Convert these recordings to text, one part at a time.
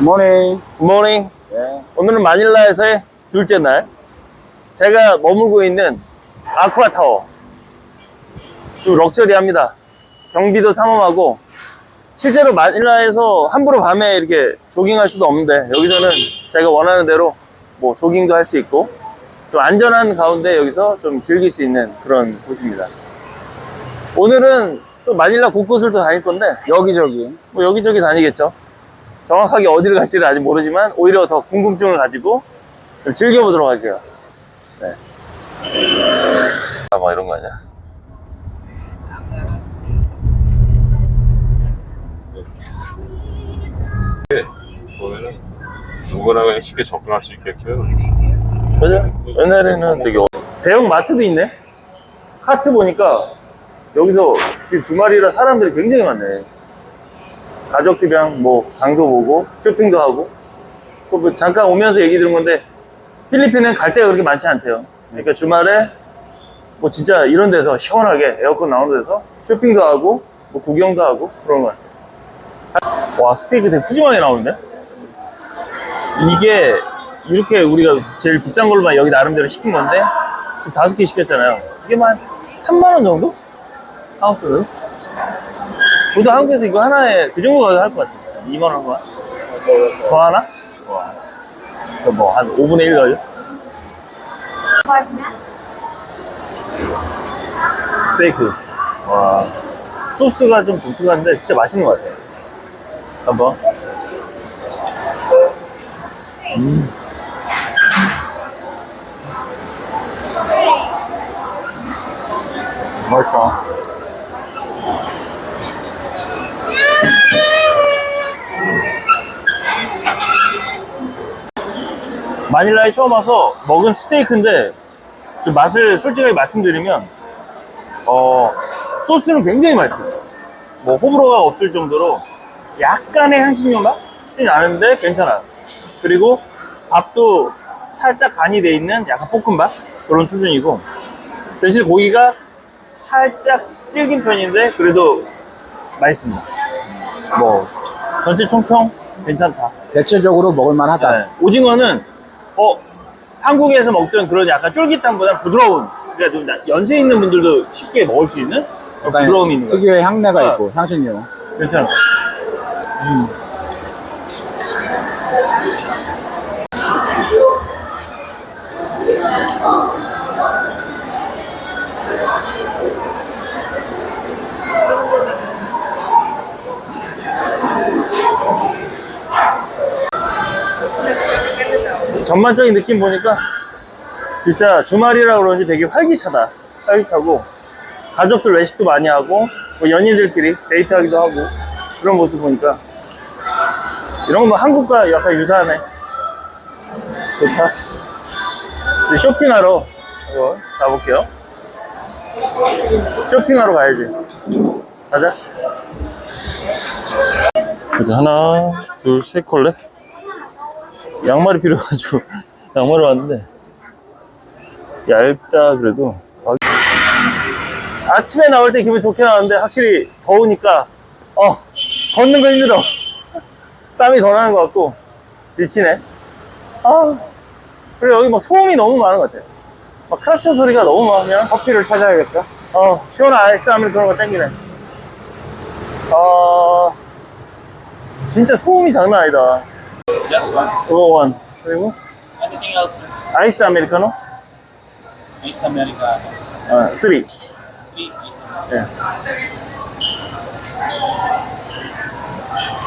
모닝. 굿모닝. 네. 오늘은 마닐라에서의 둘째 날. 제가 머물고 있는 아쿠아타워. 좀 럭셔리합니다. 경비도 삼엄하고, 실제로 마닐라에서 함부로 밤에 이렇게 조깅할 수도 없는데, 여기서는 제가 원하는 대로 뭐 조깅도 할 수 있고, 좀 안전한 가운데 여기서 좀 즐길 수 있는 그런 곳입니다. 오늘은 또 마닐라 곳곳을 또 다닐 건데, 여기저기. 뭐 여기저기 다니겠죠. 정확하게 어디를 갈지를 아직 모르지만 오히려 더 궁금증을 가지고 좀 즐겨보도록 할게요. 네. 아, 뭐 이런 거 아니야? 보면은 누구나 그냥 쉽게 접근할 수 있게끔 그죠? 옛날에는 되게 어- 대형 마트도 있네. 카트 보니까 여기서 지금 주말이라 사람들이 굉장히 많네. 가족들이랑 뭐 장도 보고 쇼핑도 하고 또뭐 잠깐 오면서 얘기 들은 건데 필리핀은 갈 데가 그렇게 많지 않대요. 그러니까 주말에 뭐 진짜 이런 데서 시원하게 에어컨 나오는 데서 쇼핑도 하고 뭐 구경도 하고 그런 거 같아요. 와 스테이크 되게 푸짐하게 나오는데? 이게 이렇게 우리가 제일 비싼 걸로만 여기 나름대로 시킨 건데 다섯 개 시켰잖아요. 이게 만 3만 원 정도? 돈으로? 보통 한국에서 이거 하나에 그 정도 가격 할것 같아요. 2만 원 거. 더 하나? 와. 뭐한 5분의 1 가죠? 스테이크. 와. 소스가 좀 독특한데 진짜 맛있는 것 같아요. 한번. 맛있어. 마닐라에 처음 와서 먹은 스테이크인데 그 맛을 솔직하게 말씀드리면 어 소스는 굉장히 맛있어요. 뭐 호불호가 없을 정도로 약간의 향신료 맛이 나는데 괜찮아요. 그리고 밥도 살짝 간이 돼 있는 약간 볶음밥 그런 수준이고 대신 고기가 살짝 질긴 편인데 그래도 맛있습니다. 뭐 전체 총평 괜찮다. 대체적으로 먹을만하다. 네. 오징어는 어 한국에서 먹던 그런 약간 쫄깃함보다 부드러운 그러니까 좀 나- 연세 있는 분들도 쉽게 먹을 수 있는 어, 약간 부드러움이 있는 거 특유의 향내가 어. 있고 향신료. 괜찮아. 음. 전반적인 느낌 보니까 진짜 주말이라 그런지 되게 활기차다. 활기차고 가족들 외식도 많이 하고 뭐 연인들끼리 데이트하기도 하고 그런 모습 보니까 이런 거 한국과 약간 유사하네. 좋다. 이제 쇼핑하러 한번 가볼게요. 쇼핑하러 가야지. 가자. 이제 하나, 둘, 셋 컬레. 양말이 필요해가지고 양말을 왔는데 얇다 그래도. 아침에 나올 때 기분 좋게 나왔는데 확실히 더우니까 어 걷는 거 힘들어. 땀이 더 나는 것 같고 지치네. 아 그리고 여기 막 소음이 너무 많은 것 같아 막 크락션 소리가 너무 많으면 커피를 찾아야겠다. 어 시원한 아이스 아메리카노 가 땡기네. 어 진짜 소음이 장난 아니다 Just one. 그거 원 그리고 Anything else? 아이스 아메리카노 Miss America. 어, 3 Three, Miss America. 예.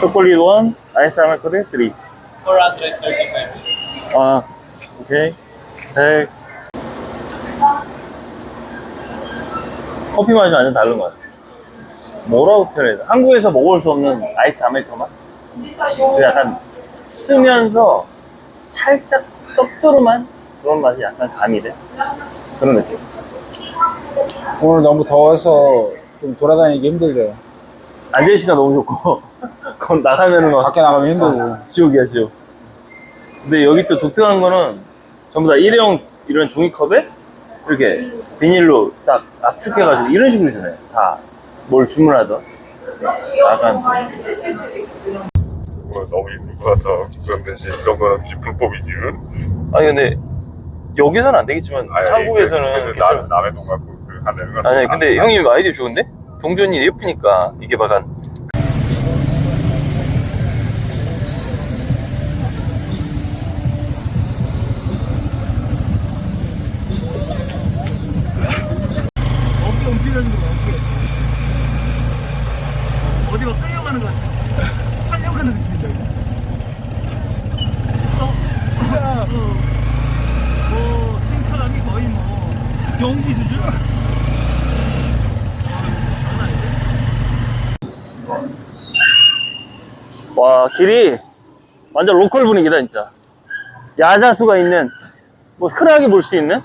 초콜릿 원 아이스 아메리카노 3 435. 아, 오케이. 백. 커피 맛이 완전 다른 것 같아. 뭐라고 표현해야 돼? 한국에서 먹을 수 없는 아이스 아메리카노 맛? 그 약간 쓰면서 살짝 떡두름한 그런 맛이 약간 가미돼. 그런 느낌. 오늘 너무 더워서 좀 돌아다니기 힘들대요. 앉아있으니까 너무 좋고, 그건 나가면은 막 밖에 나가면 힘들고. 지옥이야, 지옥. 근데 여기 또 독특한 거는 전부 다 일회용 이런 종이컵에 이렇게 비닐로 딱 압축해가지고 이런 식으로 주네. 다 뭘 주문하던. 약간 거 너무 예쁠 것 같아. 그런데 이제 이런 거는 이제 불법이지. 아니 근데 여기서는 안 되겠지만 아니, 한국에서는 그, 그, 괜찮아. 남, 남의 돈 갖고 그 하는 건. 아니 근데 형님 아이디어 좋은데? 동전이 예쁘니까 이게 막한 어깨 움직이는 거 어깨 어디가 끌려가는 것 같아 팔려가는 느낌이다 어? 어. 뭐 승차감이 거의 뭐 경기 수준? 와 길이 완전 로컬 분위기다 진짜. 야자수가 있는 뭐 흔하게 볼 수 있는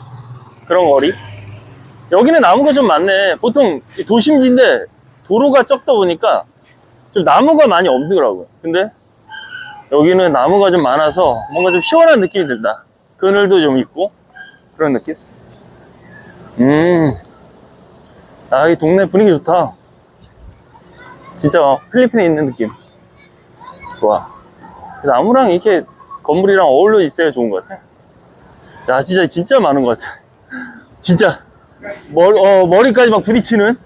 그런 거리. 여기는 나무가 좀 많네. 보통 이 도심지인데 도로가 적다 보니까 좀 나무가 많이 없더라고요. 근데 여기는 나무가 좀 많아서 뭔가 좀 시원한 느낌이 든다. 그늘도 좀 있고 그런 느낌? 음아이 동네 분위기 좋다. 진짜 필리핀에 있는 느낌 좋아. 나무랑 이렇게 건물이랑 어울려 있어야 좋은 것 같아. 야, 진짜, 진짜 많은 것 같아. 진짜. 머리, 어, 머리까지 막 부딪히는?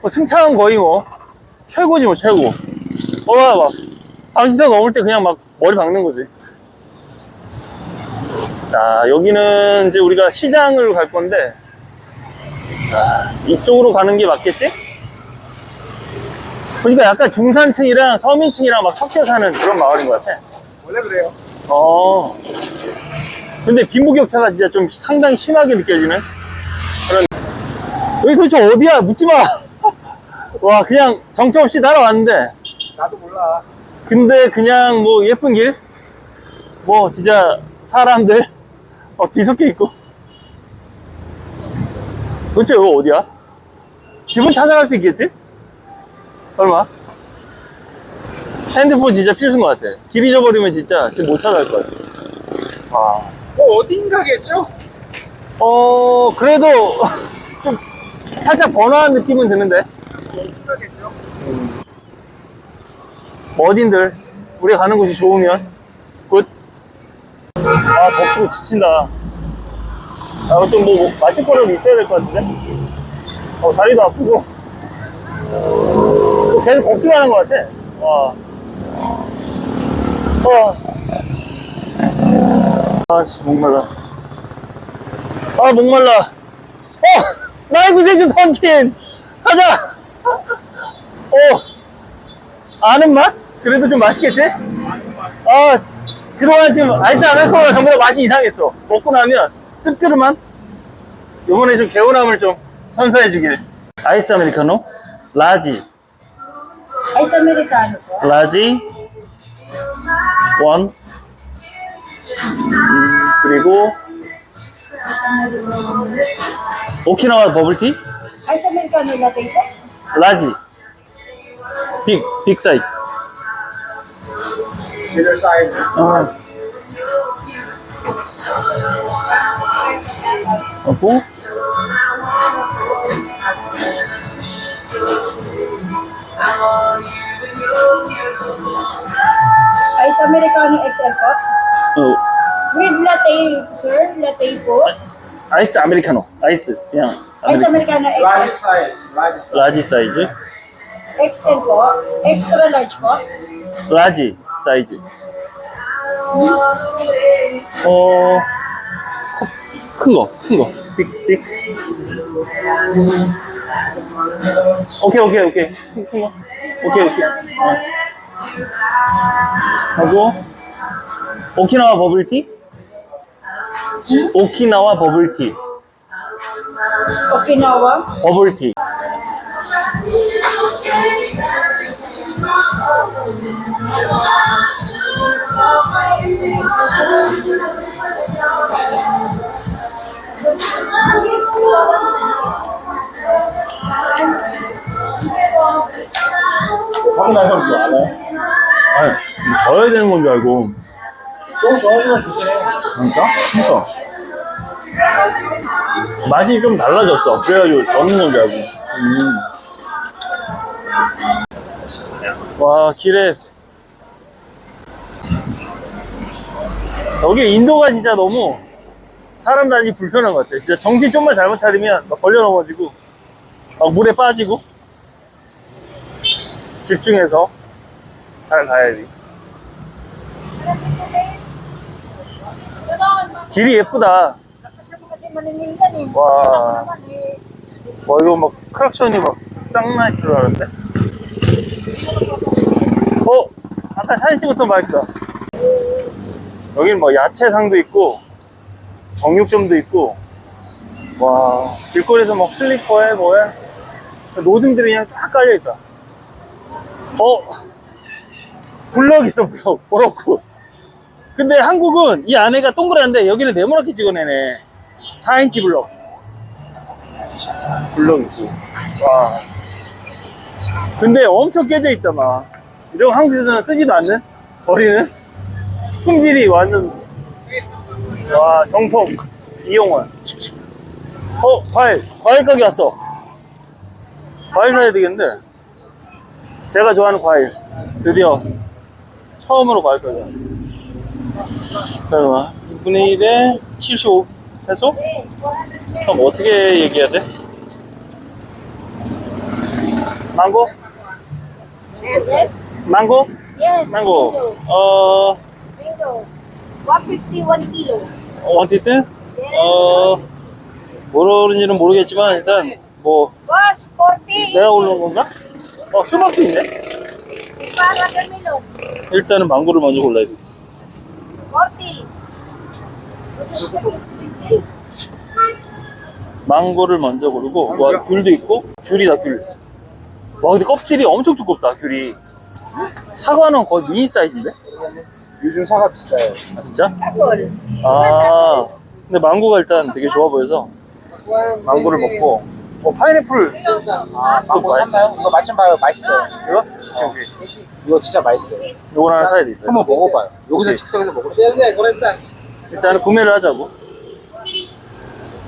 뭐 승차감 거의 뭐, 최고지 뭐, 최고. 어, 봐, 봐. 방시대 넘을 때 그냥 막 머리 박는 거지. 자, 여기는 이제 우리가 시장을 갈 건데, 아, 이쪽으로 가는 게 맞겠지? 보니까 약간 중산층이랑 서민층이랑 막 섞여 사는 그런 마을인 것 같아. 원래 그래요. 어. 근데 빈부격차가 진짜 좀 상당히 심하게 느껴지는 그런. 여기 도대체 어디야? 묻지 마. 와, 그냥 정처 없이 날아왔는데. 나도 몰라. 근데 그냥 뭐 예쁜 길? 뭐 진짜 사람들 어, 뒤섞여 있고. 도대체 여기 어디야? 집은 찾아갈 수 있겠지? 설마? 핸드폰 진짜 필수인 것 같아. 길 잊어버리면 진짜 집못 찾아갈 것 같아. 와. 뭐 어딘가겠죠? 어, 그래도 좀 살짝 번화한 느낌은 드는데. 어딘가겠죠? 뭐 어딘들 우리가 가는 곳이 좋으면 굿. 아 덥고 지친다. 아, 좀뭐 마실 거라도 있어야 될 것 같은데. 어 다리도 아프고. 또 계속 걷기만 하는 것 같아. 와. 어. 아, 씨, 목말라. 아, 목말라. 어! 나의 구세주 던킨! 가자! 어! 아는 맛? 그래도 좀 맛있겠지? 아, 그동안 지금 아이스 아메리카노가 전부 다 맛이 이상했어. 먹고 나면 뜨뜨름한? 요번에 좀 개운함을 좀 선사해주길. 아이스 아메리카노? 라지. Ice Americano po. 라지. 원. 음, 그리고 오키나와 버블티? Ice Americano latte po. 라지. 빅, 빅 사이즈. Middle side. 어. 하고 Ice Americano XL po. 어, With latte, sir. Latte po. 아이스 아메리카노. 아이스 그냥 Ice 아메리카노. Americano Large XL. size. Large size. 라지 사이즈. XL po. Extra large po. 라지 사이즈. 어, 큰 거, 큰 거. 오케이, 오케이, 오케이. 오케이, 오케이. 어. 하고, 오키나와 버블티? 오키나와 버블티. Okinawa. 버블티. 알고. 좀 좋아지면 주세요. 진짜? 진짜. 맛이 좀 달라졌어. 그래가지고 건줄 알고. 음. 와, 길에 여기 인도가 진짜 너무 사람 다니기 불편한 것 같아. 진짜 정신 좀만 잘못 차리면 막 걸려 넘어지고, 막 물에 빠지고, 집중해서 잘 가야 돼. 길이 예쁘다. 와. 와, 이거 막 크락션이 막 쌍날 줄 알았는데? 어? 아까 사진 찍었던 바이크다. 여기는 뭐 야채상도 있고, 정육점도 있고, 와, 길거리에서 막 슬리퍼에 뭐에, 노등들이 그냥 쫙 깔려있다. 어? 블럭 있어, 블럭. 버럭고. 근데 한국은 이 안에가 동그란데 여기는 네모나게 찍어내네. 4인치 블럭. 블럭 있고. 와. 근데 엄청 깨져 있다, 막. 이런 거 한국에서는 쓰지도 않는? 버리는? 품질이 완전. 와, 정품. 이용원. 어, 과일. 과일 가게 왔어. 과일 사야 되겠는데. 제가 좋아하는 과일. 드디어. 처음으로 과일 가게 왔네. 잠깐만. 2분의 1에 75 해서? 그럼 어떻게 얘기해야 돼? 망고? 망고? Yes. 망고. 어, Mango. 151 kilo. 원티트? 어, 모르는지는 모르겠지만 일단 뭐 Boss, 40. 내가 고르는 건가? 어, 수박도 있네. 일단은 망고를 먼저 골라야 되겠어. 40. 망고를 먼저 고르고, 와, 귤도 있고, 귤이다, 귤. 와, 근데 껍질이 엄청 두껍다, 귤이. 사과는 거의 미니 사이즈인데? 요즘 사과 비싸요. 아, 진짜? 아, 근데 망고가 일단 되게 좋아 보여서 망고를 먹고, 어, 파인애플. 아, 망고 맛있어. 샀나요? 이거 맛 좀 봐요. 맛있어요. 이거? 어. 이거 진짜 맛있어요. 이거 하나 사야 되겠다. 한번 먹어봐요. 여기서 오케이. 즉석에서 먹어요. 일단은 구매를 하자고.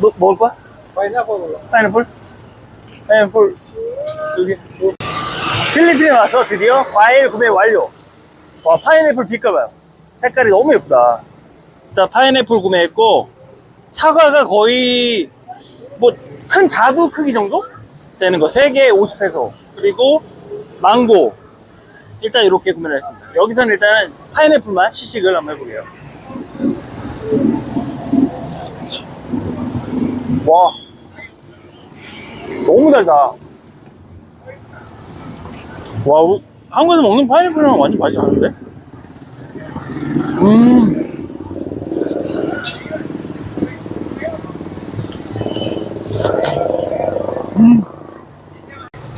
뭐, 먹을 거야? 파인애플? 파인애플 두 개. 필리핀에 와서 드디어 과일 구매 완료. 와, 파인애플 빛깔봐요. 색깔이 너무 예쁘다. 일단 파인애플 구매했고, 사과가 거의 뭐 큰 자두 크기 정도 되는 거. 3개에 50페소. 그리고 망고. 일단 이렇게 구매를 했습니다. 여기서는 일단 파인애플만 시식을 한번 해보게요. 와 너무 달다 와 한국에서 먹는 파인애플이랑 완전 맛이 다른데? 음 음.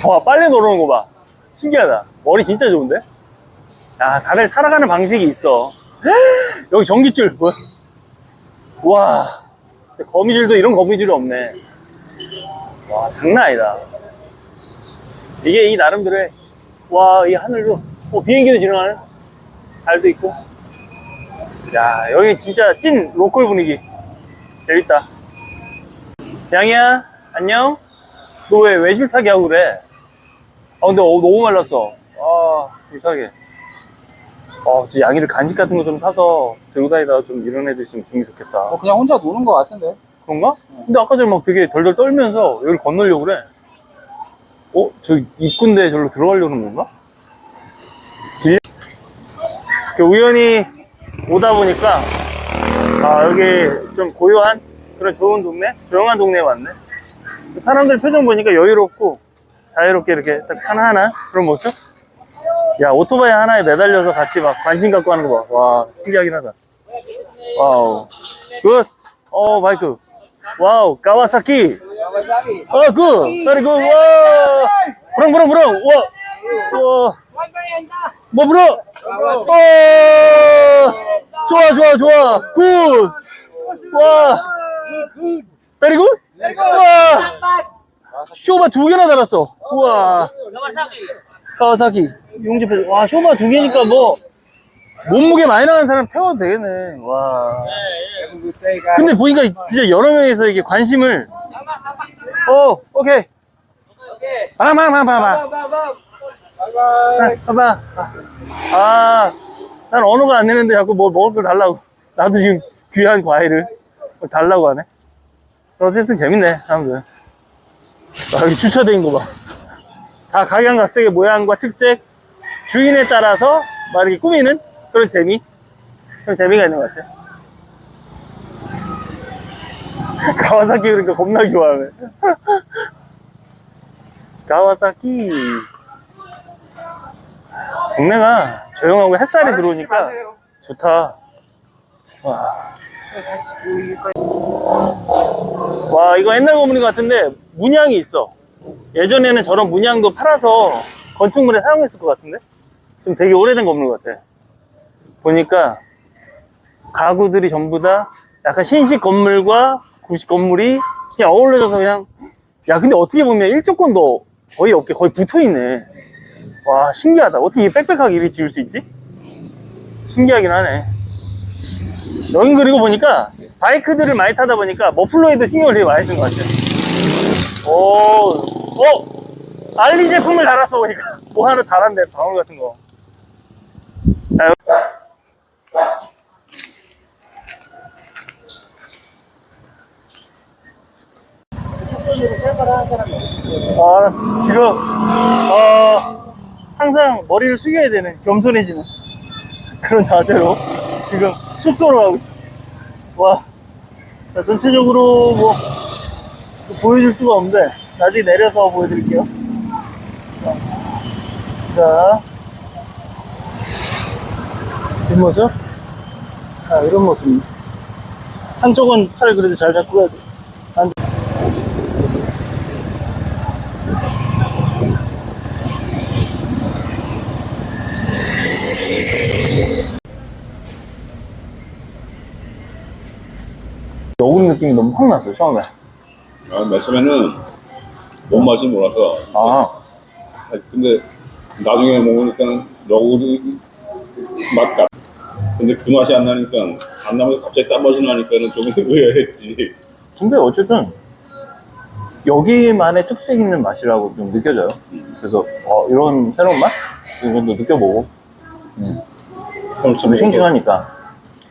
와 빨리 노르는 거 봐 신기하다 머리 진짜 좋은데? 야 다들 살아가는 방식이 있어 여기 전기줄 뭐야 와 거미줄도 이런 거미줄이 없네. 와, 장난 아니다. 이게 이 나름대로의, 와, 이 하늘도, 어, 비행기도 지나가네. 달도 있고. 야, 여기 진짜 찐 로컬 분위기. 재밌다. 양이야, 안녕? 너 왜 외줄 타기 하고 그래? 아, 근데 어, 너무 말랐어. 아, 불쌍해. 어, 진짜 양이를 간식 같은 거 좀 사서 들고 다니다가 좀 이런 애들 있으면 주면 좋겠다. 어, 그냥 혼자 노는 거 같은데. 그런가? 근데 아까 전에 막 되게 덜덜 떨면서 여기를 건너려고 그래. 어? 저 입구인데 저기로 들어가려는 건가? 길... 이렇게 우연히 오다 보니까 아 여기 좀 고요한 그런 좋은 동네? 조용한 동네에 왔네. 사람들 표정 보니까 여유롭고 자유롭게 이렇게 딱 하나하나 그런 모습? 야 오토바이 하나에 매달려서 같이 막 관심 갖고 하는 거 봐. 와 신기하긴 하다. 와우. 굿. 어 바이크. 와우 가와사키. 어 굿. very good. 와. 부렁 부렁 부렁. 와. 와. 뭐 불어? 어. 좋아 좋아 좋아. 굿. 와. very good. 와. 쇼바 두 개나 달았어. 우와. 카와사키. 용접해서. 와, 쇼바 두 개니까 뭐, 몸무게 많이 나가는 사람 태워도 되겠네. 와. 근데 보니까 진짜 여러 명이서 이게 관심을. 어, 오케이. 바라바라바라바. 봐봐. 아, 난 언어가 안 되는데 자꾸 뭐 먹을 걸 달라고. 나도 지금 귀한 과일을 달라고 하네. 어쨌든 재밌네, 사람들. 아, 여기 주차돼 있는 거 봐. 다 각양각색의 모양과 특색, 주인에 따라서 막 이렇게 꾸미는 그런 재미? 그런 재미가 있는 것 같아. 가와사키 그러니까 겁나 좋아하네. 가와사키. 동네가 조용하고 햇살이 들어오니까 좋다. 와. 와, 이거 옛날 건물인 것 같은데 문양이 있어. 예전에는 저런 문양도 팔아서 건축물에 사용했을 것 같은데? 좀 되게 오래된 건물 같아. 보니까 가구들이 전부 다 약간 신식 건물과 구식 건물이 그냥 어울려져서 그냥 야 근데 어떻게 보면 일조권도 거의 없게 거의 붙어있네 와 신기하다 어떻게 이렇게 빽빽하게 이렇게 지을 수 있지? 신기하긴 하네 여긴 그리고 보니까 바이크들을 많이 타다 보니까 머플러에도 신경을 되게 많이 쓴 것 같아 오, 어? 알리 제품을 달았어 보니까 뭐 하나 달았네 방울 같은 거 아, 아, 알았어. 지금, 어, 항상 머리를 숙여야 되는, 겸손해지는 그런 자세로 지금 숙소로 가고 있어. 와, 자, 전체적으로 뭐, 보여줄 수가 없는데, 나중에 내려서 보여드릴게요. 자, 뒷모습? 아, 이런 모습입니다. 한쪽은 팔을 그래도 잘 잡고 가야 돼. 한 녹은 느낌이 너무 확 났어요, 처음에. 아, 맨 처음에는 뭔 맛인지 몰라서. 아, 아, 근데 나중에 먹으니까는 너구리 맛 같. 근데 그 맛이 안 나니까 안 나면 갑자기 딴 맛이 나니까는 좀 의아했지. 근데 어쨌든 여기만의 특색 있는 맛이라고 좀 느껴져요. 그래서 어, 이런 새로운 맛? 이런 것도 느껴보고 처음 좀 싱싱하니까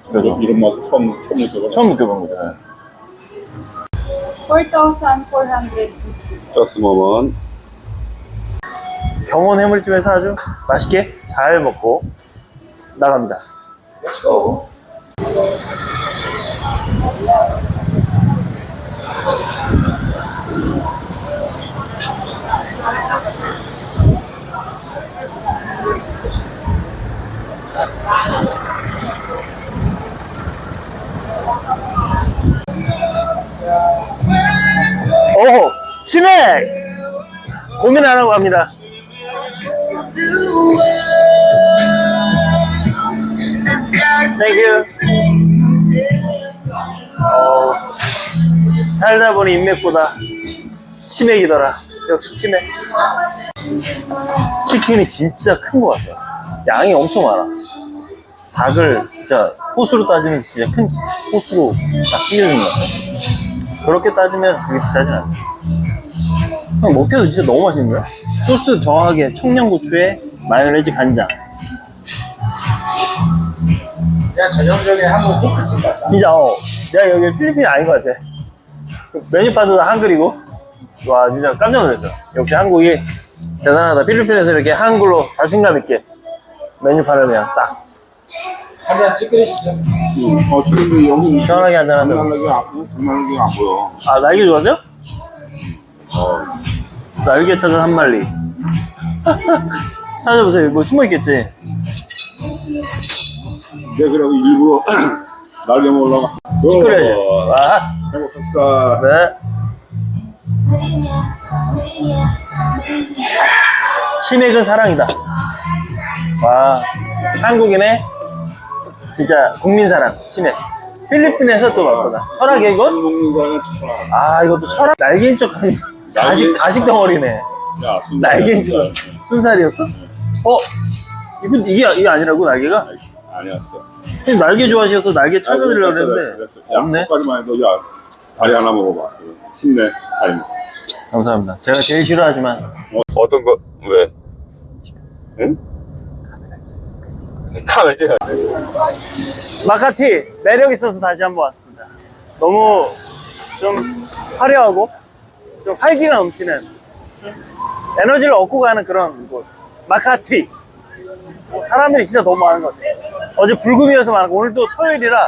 그래서 이런 맛을 처음 처음 느껴봐. 처음 느껴본. 네. 4,400. 저스 모먼. 경원 해물집에서 아주 맛있게 잘 먹고 나갑니다. Let's go. 오! 치맥! 고민 안 하고 갑니다. 땡큐. 어, 살다 보니 인맥보다 치맥이더라. 역시 치맥. 치킨이 진짜 큰 것 같아요. 양이 엄청 많아. 닭을 진짜 호수로 따지면 진짜 큰 호수로 딱 튀겨주는 것 같아요. 그렇게 따지면 그게 비싸진 않아요. 그냥 먹기도 진짜 너무 맛있는 거야. 소스 정확하게 청양고추에 마요네즈 간장. 그냥 전형적인 한국 같다. 진짜 어 내가 여기 필리핀이 아닌 것 같아 그 메뉴판도 다 한글이고 와 진짜 깜짝 놀랐어 역시 한국이 대단하다 필리핀에서 이렇게 한글로 자신감 있게 메뉴판을 그냥 딱 한잔 찌끄리시죠. 어 지금 여기 시원하게 한잔하자 장난하게 안 보여. 아 날개 좋아하세요? 날개 찾은 한 마리 찾아보세요 뭐 숨어 있겠지 내가 그래도 일부러 날개 먹으려고. 시끄러야지 와 행복합시다. 네. 치맥은 사랑이다. 와, 한국인의 진짜 국민 사랑, 치맥. 필리핀에서 또 맛보다. 먹는 사람은 좋아. 아, 이것도 철학, 날개인 척 하니. 가식, 가식 덩어리네. 야, 순- 날개인 척. 순살이었어? 어? 이거, 이게, 이게 아니라고, 날개가? 아니었어. 형님 날개 좋아하셔서 날개 찾아드리려고 했는데. 없네. 거기까지만 해도 야 다리 하나 먹어봐. 힘내. 다리. 감사합니다. 제가 제일 싫어하지만. 어, 어떤 거 왜? 응? 가면서 마카티 매력 있어서 다시 한번 왔습니다. 너무 좀 화려하고 좀 활기가 넘치는 에너지를 얻고 가는 그런 곳. 마카티. 사람들이 진짜 너무 많은 것 같아요. 어제 불금이어서 많고 오늘 또 토요일이라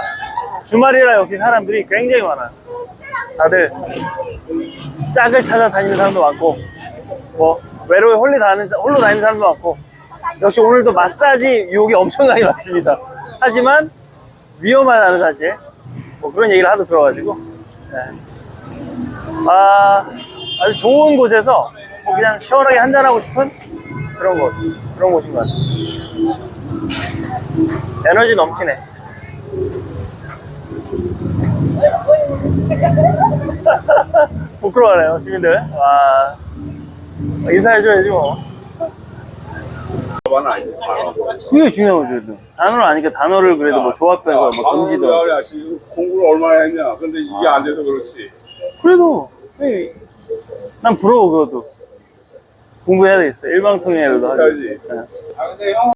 주말이라 여기 사람들이 굉장히 많아요. 다들 짝을 찾아 다니는 사람도 많고 뭐 외로이 홀리 다니는, 사- 홀로 다니는 사람도 많고 역시 오늘도 마사지 유혹이 엄청나게 많습니다. 하지만 위험하다는 사실 뭐 그런 얘기를 하도 들어가지고 네. 아 아주 좋은 곳에서 뭐 그냥 시원하게 한잔하고 싶은 그런 곳 그런 곳인 것 같습니다. 에너지 넘치네. 부끄러워하네요 시민들. 와 인사해줘야지 뭐. 그게 중요한 거죠. 그래도. 단어를 아니까 단어를 그래도 뭐 조합해서 뭐 던지든. 공부를 얼마나 했냐 근데 이게 안 돼서 그렇지 그래도 에이, 난 부러워 그것도. 공부해야 되겠어. 일방통행이라도 하지. 네. 아 근데 형